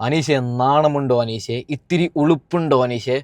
അനീഷെ നാണമുണ്ടോ അനീഷെ? ഇത്തിരി ഉളുപ്പുണ്ടോ അനീഷെ?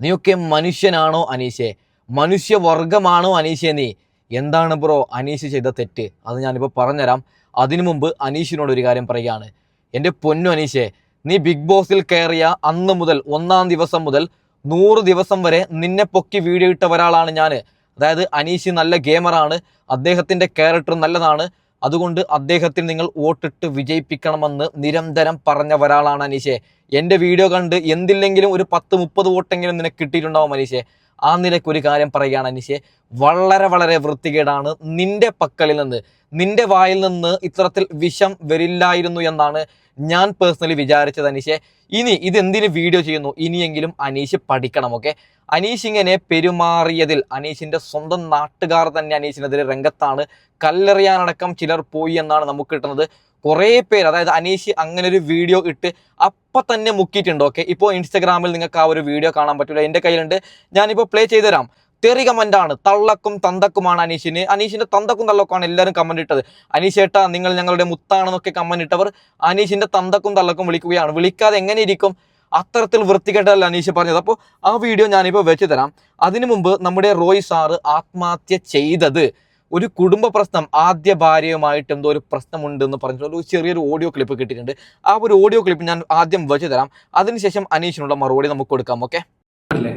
നീയൊക്കെ മനുഷ്യനാണോ അനീഷെ? മനുഷ്യവർഗമാണോ അനീഷെ നീ? എന്താണ് ബ്രോ അനീഷ് ചെയ്ത തെറ്റ്? അത് ഞാനിപ്പോൾ പറഞ്ഞുതരാം. അതിനു മുമ്പ് അനീഷിനോട് ഒരു കാര്യം പറയുകയാണ്. എന്റെ പൊന്നു അനീഷെ നീ ബിഗ് ബോസിൽ കയറിയ അന്ന് മുതൽ ഒന്നാം ദിവസം മുതൽ നൂറ് ദിവസം വരെ നിന്നെ പൊക്കി വീഡിയോ ഇട്ട ഒരാളാണ് ഞാൻ അതായത് അനീഷ് നല്ല ഗെയിമറാണ്. അദ്ദേഹത്തിന്റെ ക്യാരക്ടർ നല്ലതാണ്. അതുകൊണ്ട് അദ്ദേഹത്തിന് നിങ്ങൾ വോട്ടിട്ട് വിജയിപ്പിക്കണമെന്ന് നിരന്തരം പറഞ്ഞ ഒരാളാണ് അനീഷെ. എന്റെ വീഡിയോ കണ്ട് എന്തില്ലെങ്കിലും ഒരു പത്ത് മുപ്പത് വോട്ടെങ്കിലും നിനക്ക് കിട്ടിയിട്ടുണ്ടാവും അനീഷെ. ആ നിലയ്ക്ക് ഒരു കാര്യം പറയുകയാണ് അനീഷെ. വളരെ വളരെ വൃത്തികേടാണ് നിന്റെ പക്കലിൽ നിന്ന്. നിന്റെ വായിൽ നിന്ന് ഇത്തരത്തിൽ വിഷം വരില്ലായിരുന്നു എന്നാണ് ഞാൻ പേഴ്സണലി വിചാരിച്ചത് അനീഷെ. ഇനി ഇതെന്തിനു വീഡിയോ ചെയ്യുന്നു? ഇനിയെങ്കിലും അനീഷ് പഠിക്കണം ഓക്കെ അനീഷ് ഇങ്ങനെ പെരുമാറിയതിൽ അനീഷിന്റെ സ്വന്തം നാട്ടുകാർ തന്നെ അനീഷിനെതിരെ രംഗത്താണ്. കല്ലെറിയാനടക്കം ചിലർ പോയി എന്നാണ് നമുക്ക് കിട്ടുന്നത്. കുറേ പേര് അതായത് അനീഷ് അങ്ങനെ ഒരു വീഡിയോ ഇട്ട് അപ്പം തന്നെ മുക്കിയിട്ടുണ്ട് ഓക്കെ ഇപ്പോൾ ഇൻസ്റ്റഗ്രാമിൽ നിങ്ങൾക്ക് ആ ഒരു വീഡിയോ കാണാൻ പറ്റില്ല എന്റെ കയ്യിലുണ്ട്. ഞാനിപ്പോൾ പ്ലേ ചെയ്തു തരാം. തെറി കമന്റ് ആണ്. തള്ളക്കും തന്തക്കുമാണ് അനീഷിന്. അനീഷിന്റെ തന്തക്കും തള്ളക്കുമാണ് എല്ലാവരും കമന്റ് ഇട്ടത്. അനീഷ് ഏട്ടാ നിങ്ങൾ ഞങ്ങളുടെ മുത്താണെന്നൊക്കെ കമന്റ് ഇട്ടവർ അനീഷിന്റെ തന്തക്കും തള്ളക്കും വിളിക്കുകയാണ്. വിളിക്കാതെ എങ്ങനെ ഇരിക്കും? അത്തരത്തിൽ വൃത്തികെട്ടല്ല അനീഷ് പറഞ്ഞത്. അപ്പോൾ ആ വീഡിയോ ഞാനിപ്പോൾ വെച്ച് തരാം. അതിനു മുമ്പ് നമ്മുടെ റോയ് സാറ് ആത്മഹത്യ ചെയ്തത്. ഒരു കുടുംബ പ്രശ്നം ആദ്യ ഭാര്യയുമായിട്ട് എന്തോ ഒരു പ്രശ്നമുണ്ട് എന്ന് പറഞ്ഞിട്ട് ഒരു ചെറിയൊരു ഓഡിയോ ക്ലിപ്പ് കിട്ടിയിട്ടുണ്ട്. ആ ഒരു ഓഡിയോ ക്ലിപ്പ് ഞാൻ ആദ്യം വെച്ച് തരാം. അതിനുശേഷം അനീഷിനുള്ള മറുപടി നമുക്ക് കൊടുക്കാം ഓക്കെ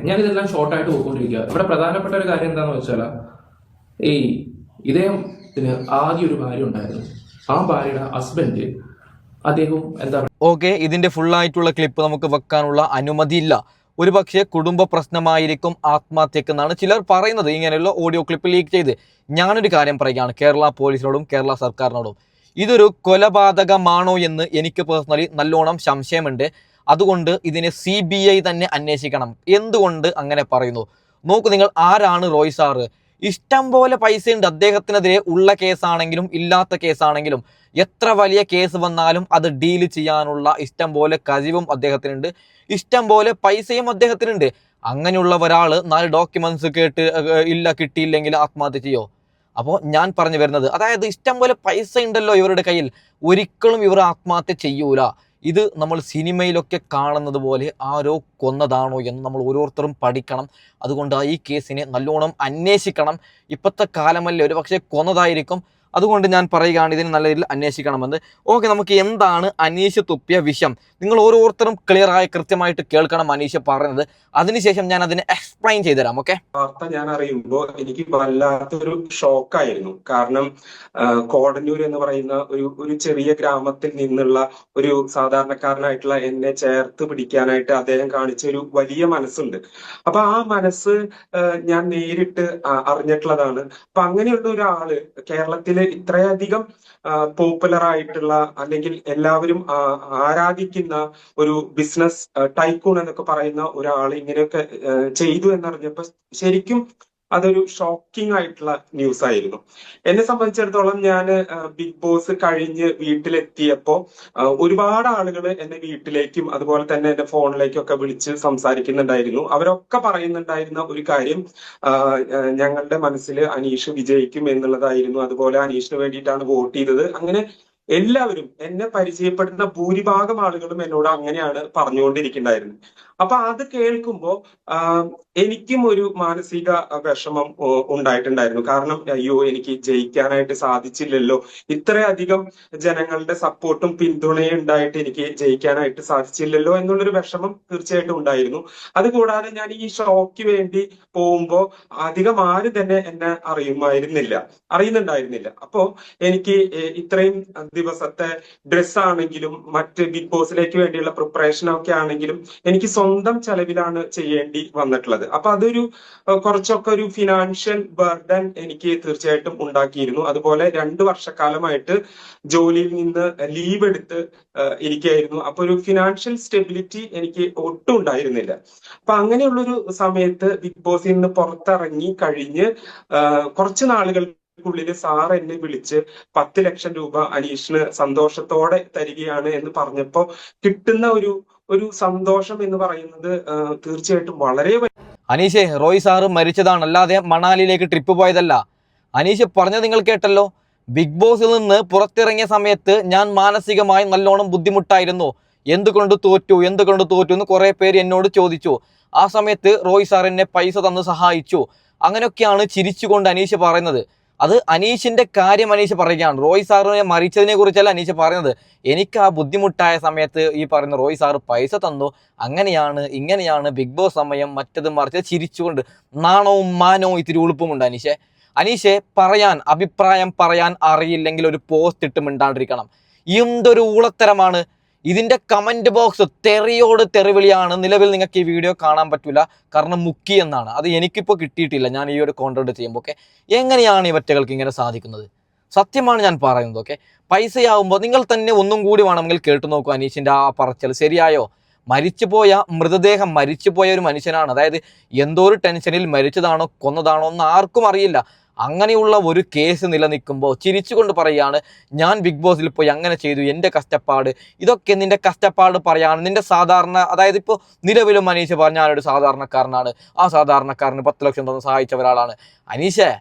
ഞാൻ ഇതെല്ലാം ഷോർട്ട് ആയിട്ട് പോയിക്കൊണ്ടിരിക്കുക ഇവിടെ പ്രധാനപ്പെട്ട ഒരു കാര്യം എന്താണെന്ന് വെച്ചാൽ ഈ ഇദ്ദേഹത്തിന് ആദ്യം ഒരു ഭാര്യ ഉണ്ടായിരുന്നു. ആ ഭാര്യയുടെ ഹസ്ബൻഡ് അദ്ദേഹം എന്താ ഓക്കെ ഇതിന്റെ ഫുൾ ആയിട്ടുള്ള ക്ലിപ്പ് നമുക്ക് വെക്കാനുള്ള അനുമതിയില്ല ഒരു പക്ഷേ കുടുംബ പ്രശ്നമായിരിക്കും ആത്മഹത്യക്ക് എന്നാണ് ചിലർ പറയുന്നത്. ഇങ്ങനെയുള്ള ഓഡിയോ ക്ലിപ്പ് ലീക്ക് ചെയ്ത് ഞാനൊരു കാര്യം പറയുകയാണ്. കേരള പോലീസിനോടും കേരള സർക്കാരിനോടും. ഇതൊരു കൊലപാതകമാണോ എന്ന് എനിക്ക് പേഴ്സണലി നല്ലോണം സംശയമുണ്ട്. അതുകൊണ്ട് ഇതിനെ സി ബി ഐ തന്നെ അന്വേഷിക്കണം. എന്തുകൊണ്ട് അങ്ങനെ പറയുന്നു? നോക്കൂ നിങ്ങൾ ആരാണ് റോയ് സാറ് ഇഷ്ടം പോലെ പൈസ ഉണ്ട് അദ്ദേഹത്തിനെതിരെ ഉള്ള കേസാണെങ്കിലും ഇല്ലാത്ത കേസാണെങ്കിലും. എത്ര വലിയ കേസ് വന്നാലും അത് ഡീൽ ചെയ്യാനുള്ള ഇഷ്ടം പോലെ കഴിവും അദ്ദേഹത്തിനുണ്ട്. ഇഷ്ടം പോലെ പൈസയും അദ്ദേഹത്തിനുണ്ട്. അങ്ങനെയുള്ള ഒരാൾ നാല് ഡോക്യുമെന്റ്സ് കേട്ട് ഇല്ല കിട്ടിയില്ലെങ്കിൽ ആത്മഹത്യ ചെയ്യോ? അപ്പോൾ ഞാൻ പറഞ്ഞു വരുന്നത് അതായത് ഇഷ്ടം പോലെ പൈസ ഉണ്ടല്ലോ ഇവരുടെ കയ്യിൽ. ഒരിക്കലും ഇവർ ആത്മഹത്യ ചെയ്യൂല. ഇത് നമ്മൾ സിനിമയിലൊക്കെ കാണുന്നത് പോലെ ആരോ കൊന്നതാണോ എന്ന് നമ്മൾ ഓരോരുത്തരും പഠിക്കണം. അതുകൊണ്ട് ഈ കേസിനെ നല്ലോണം അന്വേഷിക്കണം. ഇപ്പോഴത്തെ കാലമല്ലേ ഒരു പക്ഷേ കൊന്നതായിരിക്കും. അതുകൊണ്ട് ഞാൻ പറയുകയാണ് ഇതിന് നല്ല രീതിയിൽ അന്വേഷിക്കണമെന്ന്. ഓക്കെ നമുക്ക് എന്താണ് അനീഷ് തുപ്പിയ വിഷം? നിങ്ങൾ ഓരോരുത്തരും ക്ലിയർ ആയി കൃത്യമായിട്ട് കേൾക്കണം അനീഷ് പറയുന്നത്. അതിനുശേഷം ഞാൻ അതിനെ എക്സ്പ്ലെയിൻ ചെയ്തുതരാം ഓക്കെ വാർത്ത ഞാൻ അറിയുമ്പോൾ എനിക്ക് വല്ലാത്തൊരു ഷോക്കായിരുന്നു കാരണം കോടന്നൂർ എന്ന് പറയുന്ന ഒരു ഒരു ചെറിയ ഗ്രാമത്തിൽ നിന്നുള്ള ഒരു സാധാരണക്കാരനായിട്ടുള്ള എന്നെ ചേർത്ത് പിടിക്കാനായിട്ട് അദ്ദേഹം കാണിച്ച ഒരു വലിയ മനസ്സുണ്ട്. അപ്പൊ ആ മനസ്സ് ഞാൻ നേരിട്ട് അറിഞ്ഞിട്ടുള്ളതാണ്. അപ്പൊ അങ്ങനെയുള്ള ഒരാൾ കേരളത്തിൽ ഇത്രയധികം പോപ്പുലർ ആയിട്ടുള്ള അല്ലെങ്കിൽ എല്ലാവരും ആരാധിക്കുന്ന ഒരു ബിസിനസ് ടൈക്കൂൺ എന്നൊക്കെ പറയുന്ന ഒരാൾ ഇങ്ങനെയൊക്കെ ചെയ്തു എന്നറിഞ്ഞപ്പോ ശരിക്കും അതൊരു ഷോക്കിംഗ് ആയിട്ടുള്ള ന്യൂസ് ആയിരുന്നു. എന്നെ സംബന്ധിച്ചിടത്തോളം ഞാൻ ബിഗ് ബോസ് കഴിഞ്ഞ് വീട്ടിലെത്തിയപ്പോ ഒരുപാട് ആളുകൾ എന്നെ വീട്ടിലേക്കും അതുപോലെ തന്നെ എന്റെ ഫോണിലേക്കും ഒക്കെ വിളിച്ച് സംസാരിക്കുന്നുണ്ടായിരുന്നു. അവരൊക്കെ പറയുന്നുണ്ടായിരുന്ന ഒരു കാര്യം ഞങ്ങളുടെ മനസ്സിൽ അനീഷ് വിജയിക്കും എന്നുള്ളതായിരുന്നു. അതുപോലെ അനീഷിന് വേണ്ടിയിട്ടാണ് വോട്ട് ചെയ്തത്. അങ്ങനെ എല്ലാവരും എന്നെ പരിചയപ്പെടുന്ന ഭൂരിഭാഗം ആളുകളും എന്നോട് അങ്ങനെയാണ് പറഞ്ഞുകൊണ്ടിരിക്കുന്നുണ്ടായിരുന്നത്. അപ്പൊ അത് കേൾക്കുമ്പോൾ എനിക്കും ഒരു മാനസിക വിഷമം ഉണ്ടായിട്ടുണ്ടായിരുന്നു. കാരണം അയ്യോ എനിക്ക് ജയിക്കാനായിട്ട് സാധിച്ചില്ലല്ലോ. ഇത്രയധികം ജനങ്ങളുടെ സപ്പോർട്ടും പിന്തുണയും ഉണ്ടായിട്ട് എനിക്ക് ജയിക്കാനായിട്ട് സാധിച്ചില്ലല്ലോ എന്നുള്ളൊരു വിഷമം തീർച്ചയായിട്ടും ഉണ്ടായിരുന്നു. അതുകൂടാതെ ഞാൻ ഈ ഷോയ്ക്ക് വേണ്ടി പോകുമ്പോ അധികം ആരും തന്നെ എന്നെ അറിയുമായിരുന്നില്ല. അറിയുന്നുണ്ടായിരുന്നില്ല. അപ്പോ എനിക്ക് ഇത്രയും ദിവസത്തെ ഡ്രസ്സാണെങ്കിലും മറ്റ് ബിഗ് ബോസിലേക്ക് വേണ്ടിയുള്ള പ്രിപ്പറേഷൻ ഒക്കെ ആണെങ്കിലും എനിക്ക് സ്വന്തം ചെലവിലാണ് ചെയ്യേണ്ടി വന്നിട്ടുള്ളത്. അപ്പൊ അതൊരു കുറച്ചൊക്കെ ഒരു ഫിനാൻഷ്യൽ ബർഡൻ എനിക്ക് തീർച്ചയായിട്ടും ഉണ്ടാക്കിയിരുന്നു. അതുപോലെ രണ്ട് വർഷക്കാലമായിട്ട് ജോലിയിൽ നിന്ന് ലീവ് എടുത്ത് ഇരിക്കുകയായിരുന്നു. അപ്പൊ ഒരു ഫിനാൻഷ്യൽ സ്റ്റെബിലിറ്റി എനിക്ക് ഒട്ടും ഉണ്ടായിരുന്നില്ല. അപ്പൊ അങ്ങനെയുള്ളൊരു സമയത്ത് ബിഗ് ബോസിൽ നിന്ന് പുറത്തിറങ്ങി കഴിഞ്ഞ് കുറച്ച് നാളുകൾ ഉള്ളിൽ സാർ എന്നെ വിളിച്ച് പത്ത് ലക്ഷം രൂപ അനീഷിന് സന്തോഷത്തോടെ തരികയാണ് എന്ന് പറഞ്ഞപ്പോ കിട്ടുന്ന ഒരു ഒരു സന്തോഷം എന്ന് പറയുന്നത് തീർച്ചയായിട്ടും വളരെ അനീഷെ റോയ് സാറ് മരിച്ചതാണ് അല്ലാതെ മണാലിയിലേക്ക് ട്രിപ്പ് പോയതല്ല. അനീഷ് പറഞ്ഞത് നിങ്ങൾ കേട്ടല്ലോ. ബിഗ് ബോസിൽ നിന്ന് പുറത്തിറങ്ങിയ സമയത്ത് ഞാൻ മാനസികമായി നല്ലോണം ബുദ്ധിമുട്ടായിരുന്നു. എന്തുകൊണ്ട് തോറ്റു എന്തുകൊണ്ട് തോറ്റു എന്ന് കുറേ പേര് എന്നോട് ചോദിച്ചു. ആ സമയത്ത് റോയ് സാർ എന്നെ പൈസ തന്ന് സഹായിച്ചു. അങ്ങനെയൊക്കെയാണ് ചിരിച്ചുകൊണ്ട് അനീഷ് പറയുന്നത്. അത് അനീഷിന്റെ കാര്യം അനീഷ് പറയുകയാണ്. റോയ് സാറിനെ മരിച്ചതിനെ കുറിച്ചല്ല അനീഷ് പറയുന്നത്. എനിക്ക് ആ ബുദ്ധിമുട്ടായ സമയത്ത് ഈ പറയുന്ന റോയ് സാറ് പൈസ തന്നു. അങ്ങനെയാണ് ഇങ്ങനെയാണ് ബിഗ് ബോസ് സമയം മറ്റത് മറിച്ച് ചിരിച്ചുകൊണ്ട് നാണവും മാനവും ഇത്തിരി ഉളുപ്പുമുണ്ട് അനീഷെ. അനീഷെ പറയാൻ അഭിപ്രായം പറയാൻ അറിയില്ലെങ്കിൽ ഒരു പോസ്റ്റ് ഇട്ട് മിണ്ടാണ്ടിരിക്കണം. എന്തൊരു ഊളത്തരമാണ്. ഇതിന്റെ കമന്റ് ബോക്സ് തെറിയോട് തെറിവിളിയാണ്. നിലവിൽ നിങ്ങൾക്ക് ഈ വീഡിയോ കാണാൻ പറ്റില്ല കാരണം മുക്കി എന്നാണ്. അത് എനിക്കിപ്പോൾ കിട്ടിയിട്ടില്ല. ഞാൻ ഈ ഒരു കോണ്ടന്റ് ചെയ്യുമ്പോൾ ഓക്കെ എങ്ങനെയാണ് ഈ ഒറ്റകൾക്ക് ഇങ്ങനെ സാധിക്കുന്നത്? സത്യമാണ് ഞാൻ പറയുന്നത് ഓക്കെ പൈസയാവുമ്പോൾ നിങ്ങൾ തന്നെ ഒന്നും കൂടി വേണമെങ്കിൽ കേട്ടു നോക്കൂ അനീഷിന്റെ ആ പറച്ചൽ. ശരിയായോ? മരിച്ചുപോയ മൃതദേഹം മരിച്ചുപോയ ഒരു മനുഷ്യനാണ്. അതായത് എന്തോ ഒരു ടെൻഷനിൽ മരിച്ചതാണോ കൊന്നതാണോ എന്ന് ആർക്കും അറിയില്ല. അങ്ങനെയുള്ള ഒരു കേസ് നിലനിൽക്കുമ്പോൾ ചിരിച്ചുകൊണ്ട് പറയുകയാണ് ഞാൻ ബിഗ് ബോസിൽ പോയി അങ്ങനെ ചെയ്തു എന്റെ കഷ്ടപ്പാട്. ഇതൊക്കെ നിന്റെ കഷ്ടപ്പാട് പറയാണ്. നിന്റെ സാധാരണ അതായത് ഇപ്പോൾ നിലവിലും അനീഷ് പറഞ്ഞ ഞാനൊരു സാധാരണക്കാരനാണ്. ആ സാധാരണക്കാരന് പത്ത് ലക്ഷം തന്ന് സഹായിച്ച ഒരാളാണ്. അനീഷേ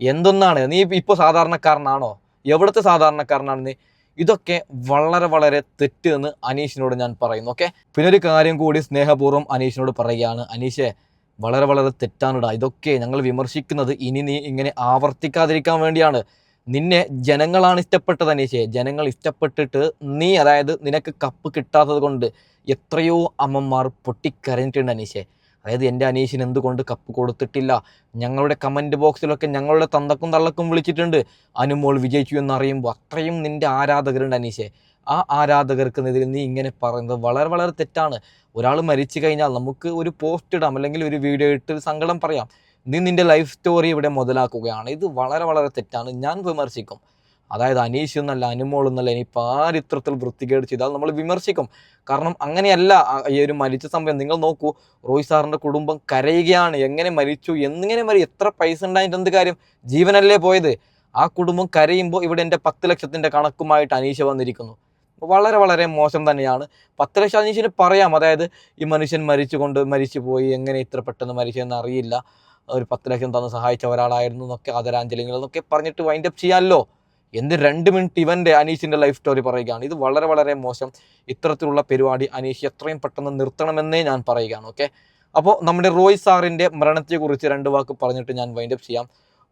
എന്തൊന്നാണ്? നീ ഇപ്പോൾ സാധാരണക്കാരനാണോ? എവിടുത്തെ സാധാരണക്കാരനാണ് നീ? ഇതൊക്കെ വളരെ വളരെ തെറ്റ് എന്ന് അനീഷിനോട് ഞാൻ പറയുന്നു ഓക്കെ? പിന്നെ ഒരു കാര്യം കൂടി സ്നേഹപൂർവം അനീഷിനോട് പറയുകയാണ്. അനീഷേ വളരെ വളരെ തെറ്റാണിടാ. ഇതൊക്കെ ഞങ്ങൾ വിമർശിക്കുന്നത് ഇനി നീ ഇങ്ങനെ ആവർത്തിക്കാതിരിക്കാൻ വേണ്ടിയാണ്. നിന്നെ ജനങ്ങളാണ് ഇഷ്ടപ്പെട്ടത് അനീഷേ. ജനങ്ങൾ ഇഷ്ടപ്പെട്ടിട്ട് നീ അതായത് നിനക്ക് കപ്പ് കിട്ടാത്തത് കൊണ്ട് എത്രയോ അമ്മമാർ പൊട്ടിക്കരഞ്ഞിട്ടുണ്ട് അനീഷേ. അതായത് എന്റെ അനീഷിന് എന്തുകൊണ്ട് കപ്പ് കൊടുത്തിട്ടില്ല? ഞങ്ങളുടെ കമന്റ് ബോക്സിലൊക്കെ ഞങ്ങളുടെ തന്തക്കും തള്ളക്കും വിളിച്ചിട്ടുണ്ട്. അനുമോൾ വിജയിച്ചു എന്നറിയുമ്പോൾ അത്രയും നിന്റെ ആരാധകരുണ്ട് അനീഷെ. ആ ആരാധകർക്കെതിരെ നീ ഇങ്ങനെ പറയുന്നത് വളരെ വളരെ തെറ്റാണ്. ഒരാൾ മരിച്ചു കഴിഞ്ഞാൽ നമുക്ക് ഒരു പോസ്റ്റ് ഇടാം അല്ലെങ്കിൽ ഒരു വീഡിയോ ഇട്ട് സങ്കടം പറയാം. നീ നിന്റെ ലൈഫ് സ്റ്റോറി ഇവിടെ മുതലാക്കുകയാണ്. ഇത് വളരെ വളരെ തെറ്റാണ്. ഞാൻ വിമർശിക്കും. അതായത് അനീഷ് എന്നല്ല അനുമോൾ എന്നല്ല ഇനിയിപ്പോൾ പാരിത്രത്തിൽ വൃത്തികേട് ചെയ്താൽ നമ്മൾ വിമർശിക്കും. കാരണം അങ്ങനെയല്ല ഈ ഒരു മരിച്ച സംഭവം. നിങ്ങൾ നോക്കൂ റോയ് സാറിന്റെ കുടുംബം കരയുകയാണ്. എങ്ങനെ മരിച്ചു? എങ്ങനെ മരി എത്ര പൈസ ഉണ്ടായിട്ട് എന്ത് കാര്യം? ജീവനല്ലേ പോയത്? ആ കുടുംബം കരയുമ്പോൾ ഇവിടെ എന്റെ പത്ത് ലക്ഷത്തിന്റെ കണക്കുമായിട്ട് അനീഷ വന്നിരിക്കുന്നു. വളരെ വളരെ മോശം തന്നെയാണ്. പത്ത് ലക്ഷം അനീഷിന് പറയാം. അതായത് ഈ മനുഷ്യൻ മരിച്ചുകൊണ്ട് മരിച്ചു പോയി. എങ്ങനെ ഇത്ര പെട്ടെന്ന് മരിച്ചതെന്ന് അറിയില്ല ഒരു പത്ത് ലക്ഷം തന്ന് സഹായിച്ച ഒരാളായിരുന്നു എന്നൊക്കെ ആദരാഞ്ജലികൾ എന്നൊക്കെ പറഞ്ഞിട്ട് വൈൻഡപ്പ് ചെയ്യാമല്ലോ എന്ത് രണ്ട് മിനിറ്റ് ഇവന്റെ അനീഷിന്റെ ലൈഫ് സ്റ്റോറി പറയുകയാണ്. ഇത് വളരെ വളരെ മോശം ഇത്തരത്തിലുള്ള പരിപാടി അനീഷ് എത്രയും പെട്ടെന്ന് നിർത്തണമെന്നേ ഞാൻ പറയുകയാണ് ഓക്കെ അപ്പോൾ നമ്മുടെ റോയ് സാറിന്റെ മരണത്തെക്കുറിച്ച് രണ്ട് വാക്ക് പറഞ്ഞിട്ട് ഞാൻ വൈൻഡ് അപ്പ് ചെയ്യാം.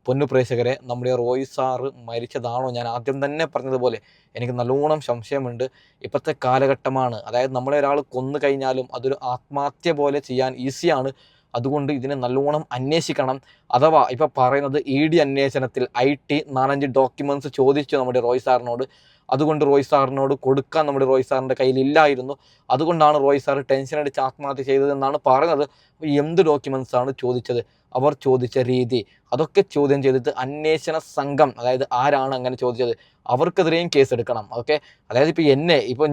പൊന്നു പ്രേക്ഷകരെ നമ്മുടെ റോയ് സാറ് മരിച്ചതാണോ ഞാൻ ആദ്യം തന്നെ പറഞ്ഞതുപോലെ എനിക്ക് നല്ലോണം സംശയമുണ്ട്. ഇപ്പോഴത്തെ കാലഘട്ടമാണ് അതായത് നമ്മളെ ഒരാൾ കൊന്നു കഴിഞ്ഞാലും അതൊരു ആത്മഹത്യ പോലെ ചെയ്യാൻ ഈസിയാണ് അതുകൊണ്ട് ഇതിനെ നല്ലോണം അന്വേഷിക്കണം. അഥവാ ഇപ്പോൾ പറയുന്നത് ഇ ഡി അന്വേഷണത്തിൽ ഐ ടി നാലഞ്ച് ഡോക്യുമെന്റ്സ് ചോദിച്ചു നമ്മുടെ റോയ് സാറിനോട്. അതുകൊണ്ട് റോയ് സാറിനോട് കൊടുക്കാൻ നമ്മുടെ റോയ് സാറിന്റെ കയ്യിലില്ലായിരുന്നു. അതുകൊണ്ടാണ് റോയ് സാർ ടെൻഷൻ അടിച്ച് ആത്മഹത്യ ചെയ്തതെന്നാണ് പറയുന്നത് എന്ത് ഡോക്യുമെൻസ് ആണ് ചോദിച്ചത്? അവർ ചോദിച്ച രീതി. അതൊക്കെ ചോദ്യം ചെയ്തിട്ട് അന്വേഷണ സംഘം അതായത് ആരാണ് അങ്ങനെ ചോദിച്ചത്? അവർക്കെതിരെയും കേസ് എടുക്കണം ഓക്കെ അതായത് ഇപ്പോൾ എന്നെ ഇപ്പോൾ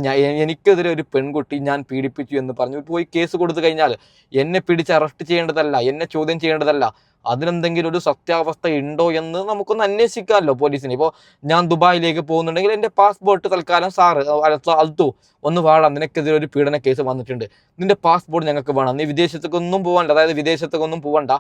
എനിക്കെതിരെ ഒരു പെൺകുട്ടി ഞാൻ പീഡിപ്പിച്ചു എന്ന് പറഞ്ഞു പോയി കേസ് കൊടുത്തു കഴിഞ്ഞാൽ എന്നെ പിടിച്ച് അറസ്റ്റ് ചെയ്യേണ്ടതല്ല എന്നെ ചോദ്യം ചെയ്യേണ്ടതല്ല. അതിനെന്തെങ്കിലും ഒരു സത്യാവസ്ഥ ഉണ്ടോ എന്ന് നമുക്കൊന്ന് അന്വേഷിക്കാമല്ലോ പോലീസിന്. ഇപ്പോൾ ഞാൻ ദുബായിലേക്ക് പോകുന്നുണ്ടെങ്കിൽ എന്റെ പാസ്പോർട്ട് തൽക്കാലം സാറ് അൽത്തു ഒന്ന് വാടാം. നിനക്കെതിരെ ഒരു പീഡന കേസ് വന്നിട്ടുണ്ട്. നിന്റെ പാസ്പോർട്ട് ഞങ്ങൾക്ക് വേണം. നീ വിദേശത്തേക്കൊന്നും പോകണ്ട അതായത് വിദേശത്തേക്കൊന്നും പോകണ്ട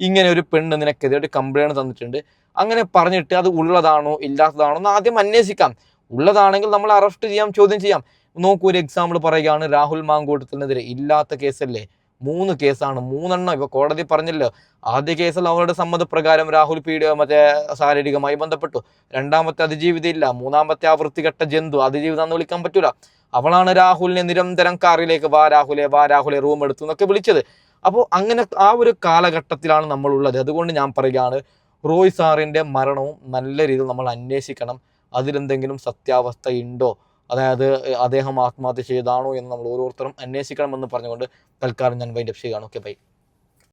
ഇങ്ങനെ ഒരു പെണ്ണ് നിനക്കെതിരെ ഒരു കംപ്ലൈന്റ് തന്നിട്ടുണ്ട്. അങ്ങനെ പറഞ്ഞിട്ട് അത് ഉള്ളതാണോ ഇല്ലാത്തതാണോ എന്ന് ആദ്യം അന്വേഷിക്കാം. ഉള്ളതാണെങ്കിൽ നമ്മൾ അറസ്റ്റ് ചെയ്യാം ചോദ്യം ചെയ്യാം. നോക്കൂ ഒരു എക്സാമ്പിൾ പറയുകയാണ്. രാഹുൽ മാങ്കൂട്ടത്തിനെതിരെ ഇല്ലാത്ത കേസല്ലേ? മൂന്ന് കേസാണ്. മൂന്നെണ്ണം. ഇപ്പൊ കോടതി പറഞ്ഞില്ല ആദ്യ കേസിൽ അവരുടെ സമ്മതപ്രകാരം രാഹുൽ പീഡിയ മറ്റേ ശാരീരികമായി ബന്ധപ്പെട്ടു. രണ്ടാമത്തെ അതിജീവിത ഇല്ല. മൂന്നാമത്തെ ആ വൃത്തികെട്ട ജന്തു അതിജീവിതം എന്ന് വിളിക്കാൻ പറ്റൂല. അവളാണ് രാഹുലിനെ നിരന്തരം കാറിലേക്ക് വാ രാഹുലെ വാ രാഹുലെ റൂം എടുത്തു എന്നൊക്കെ വിളിച്ചത്. അപ്പോൾ അങ്ങനെ ആ ഒരു കാലഘട്ടത്തിലാണ് നമ്മൾ ഉള്ളത് അതുകൊണ്ട് ഞാൻ പറയുകയാണ് റോയ് സാറിന്റെ മരണവും നല്ല രീതിയിൽ നമ്മൾ അന്വേഷിക്കണം. അതിലെന്തെങ്കിലും സത്യാവസ്ഥ ഉണ്ടോ അതായത് അദ്ദേഹം ആത്മഹത്യ ചെയ്താണോ എന്ന് നമ്മൾ ഓരോരുത്തരും അന്വേഷിക്കണമെന്ന് പറഞ്ഞുകൊണ്ട് തൽക്കാലം ഞാൻ വൈൻഡപ്പ് ചെയ്യുകയാണ്. Okay bye